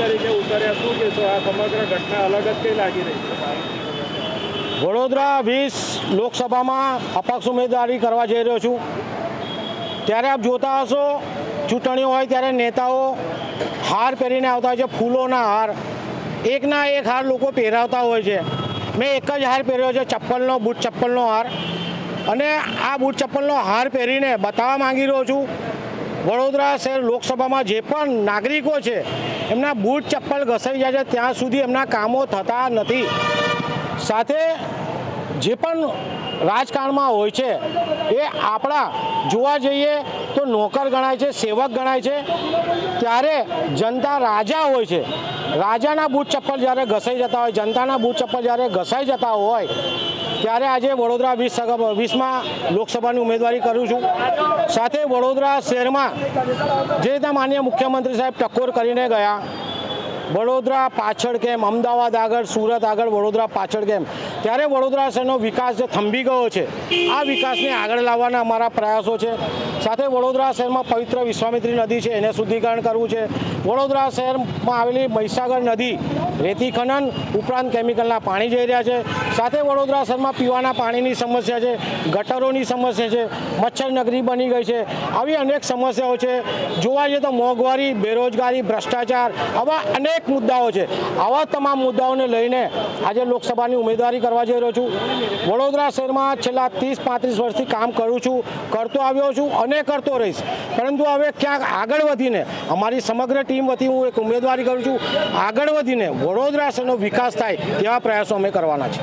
તરીકે ઉતર્યા શું કહેશો? આ સમગ્ર ઘટના અલગ જ કઈ લાગી રહી છે? વડોદરા વીસ લોકસભામાં અપક્ષ ઉમેદવારી કરવા જઈ રહ્યો છું. ત્યારે આપ જોતા હશો, ચૂંટણીઓ હોય ત્યારે નેતાઓ હાર પહેરીને આવતા હોય છે, ફૂલોના હાર. એકના એક હાર લોકો પહેરાવતા હોય છે. મેં એક જ હાર પહેર્યો છે, ચપ્પલનો, બૂટ ચપ્પલનો હાર. અને આ બૂટ ચપ્પલનો હાર પહેરીને બતાવવા માંગી રહ્યો છું વડોદરા શહેર લોકસભામાં જે પણ નાગરિકો છે, એમના બૂટ ચપ્પલ ઘસાઈ જાય છે, ત્યાં સુધી એમના કામો થતા નથી. સાથે જે પણ રાજકારણમાં હોય છે, એ આપણા જોવા જઈએ તો નોકર ગણાય છે, સેવક ગણાય છે. ત્યારે જનતા રાજા હોય છે. રાજાના બૂટ ચપ્પલ જ્યારે ઘસાઈ જતા હોય, જનતાના બૂટ ચપ્પલ જ્યારે ઘસાઈ જતા હોય, ત્યારે આજે વડોદરા વીસ વીસમાં લોકસભાની ઉમેદવારી કરું છું. સાથે વડોદરા શહેરમાં જે રીતે માન્ય મુખ્યમંત્રી સાહેબ ટકોર કરીને ગયા વડોદરા પાછળ કેમ? અમદાવાદ આગળ, સુરત આગળ, વડોદરા પાછળ કેમ? ત્યારે વડોદરા શહેરનો વિકાસ જે થંભી ગયો છે, આ વિકાસને આગળ લાવવાના અમારા પ્રયાસો છે. સાથે વડોદરા શહેરમાં પવિત્ર વિશ્વામિત્રી નદી છે, એને શુદ્ધિકરણ કરવું છે. વડોદરા શહેરમાં આવેલી મહીસાગર નદી રેતી ખનન ઉપરાંત કેમિકલના પાણી જઈ રહ્યા છે. સાથે વડોદરા શહેરમાં પીવાના પાણીની સમસ્યા છે, ગટરોની સમસ્યા છે, મચ્છર નગરી બની ગઈ છે. આવી અનેક સમસ્યાઓ છે. જોવા જઈએ તો મોંઘવારી, બેરોજગારી, ભ્રષ્ટાચાર આવા અનેક મુદ્દાઓ છે. આવા તમામ મુદ્દાઓને લઈને આજે લોકસભાની ઉમેદવારી કરવા જઈ રહ્યો છું. વડોદરા શહેરમાં છેલ્લા ત્રીસ પાંત્રીસ વર્ષથી કામ કરું છું, કરતો આવ્યો છું. અને કરતો રહીશ. પરંતુ હવે ક્યાંક આગળ વધીને અમારી સમગ્ર ટીમ વતી હું એક ઉમેદવારી કરું છું, આગળ વધીને વડોદરા વિકાસ થાય તેવા પ્રયાસો અમે કરવાના છે.